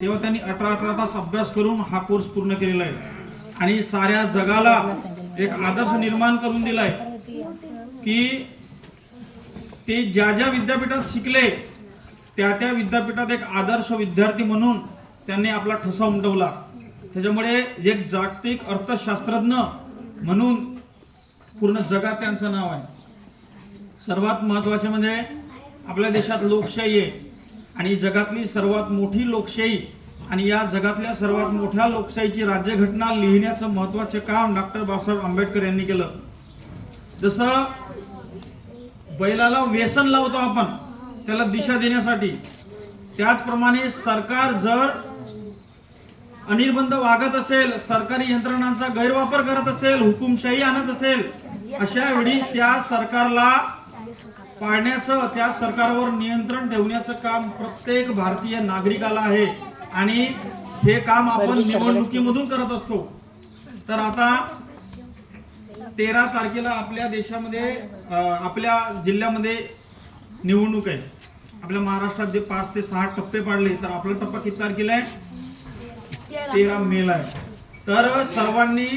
तेव्हा त्यांनी अठरा अठरा तास अभ्यास करून हा कोर्स पूर्ण केलेला आहे. आणि साऱ्या जगाला एक आदर्श निर्माण करून दिलाय की ते ज्या ज्या विद्यापीठात शिकले त्या त्या विद्यापीठात एक आदर्श विद्यार्थी म्हणून त्यांनी आपला ठसा उमटवला. त्याच्यामुळे एक जागतिक अर्थशास्त्रज्ञ म्हणून पूर्ण जगात त्यांचं नाव आहे. सर्वात महत्त्वाचे म्हणजे आपल्या देशात लोकशाही आहे. आणि जगातली सर्वात मोठी लोकशाही आणि या जगातल्या सर्वात मोठ्या लोकशाहीची राज्यघटना लिहिण्याचं महत्त्वाचे काम डॉक्टर बाबासाहेब आंबेडकर यांनी केलं. जसं बैलाला व्यसन लावतो आपण त्याला दिशा देण्यासाठी त्याचप्रमाणे सरकार जर अनिर्बंध वागत असेल सरकारी यंत्रणांचा गैरवापर करत असेल हुकुमशाही आणत असेल अशा वेळी त्या सरकारला पाळण्याचं त्या सरकारवर नियंत्रण ठेवण्याचं काम प्रत्येक भारतीय नागरिकाला आहे. आणि हे काम आपण निवडणुकीमधून करत असतो. तर आता तेरा तारखेला आपल्या देशामध्ये आपल्या जिल्ह्यामध्ये निवडणूक आहे. आपल्या महाराष्ट्रात जे पाच ते सहा टप्पे पाडले तर आपला टप्पा किती तारखेला आहे? तेरा मेला आहे. तर सर्वांनी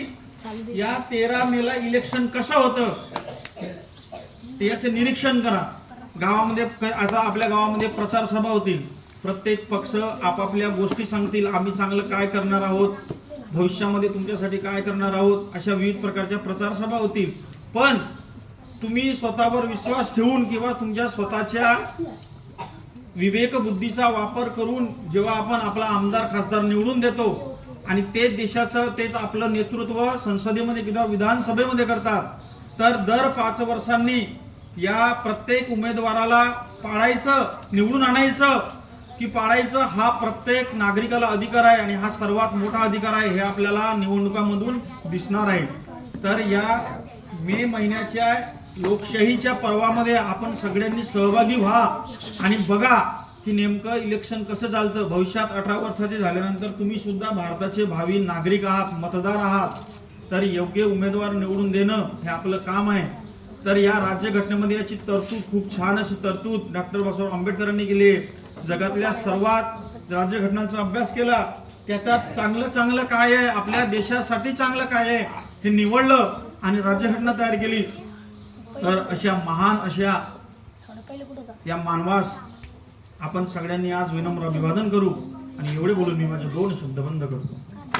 या तेरा मेला इलेक्शन कसं होतं? ते याचे निरीक्षण करा. गावामध्ये आता आपल्या गावामध्ये प्रचार सभा होतील. प्रत्येक पक्ष आपापल्या गोष्टी सांगतील. आम्ही चांगलं काय करणार आहोत? भविष्यामध्ये तुमच्यासाठी काय करणार आहोत? अशा विविध प्रकारच्या प्रचार सभा होतील. पण तुम्ही स्वतःवर विश्वास ठेवून किंवा तुमच्या स्वतःच्या विवेक बुद्धीचा वापर करून जेव्हा आपण आपला आमदार खासदार निवडून देतो आणि ते देशाचं तेच आपलं नेतृत्व संसदेमध्ये किंवा विधानसभेमध्ये करतात तर दर पाच वर्षांनी या प्रत्येक उमेदवाराला पाळायचं निवडून आणायचं की पाळायचं हा प्रत्येक नागरिकाला अधिकार आहे आणि हा सर्वात मोठा अधिकार आहे हे आपल्याला निवडणुकामधून दिसणार आहे. तर या मे महिन्याच्या लोकशाहीच्या पर्वामध्ये आपण सगळ्यांनी सहभागी व्हा आणि बघा की नेमकं इलेक्शन कसं चालतं. भविष्यात अठरा वर्षाचे झाल्यानंतर तुम्ही सुद्धा भारताचे भावी नागरिक आहात मतदार आहात. तर योग्य उमेदवार निवडून देणं हे आपलं काम आहे. तर या राज्यघटनेमध्ये याची तरतूद खूप छान अशी तरतूद डॉक्टर बाबासाहेब आंबेडकरांनी केली आहे. जगातल्या सर्वात राज्यघटनांचा अभ्यास केला त्याच्यात चांगलं चांगलं काय आहे? आपल्या देशासाठी चांगलं काय आहे? हे निवडलं आणि राज्यघटना तयार केली. तर अशा महान अशा या मानवास आपण सगळ्यांनी आज विनम्र अभिवादन करू आणि एवढे बोलून मी माझे दोन शब्द बंद करतो.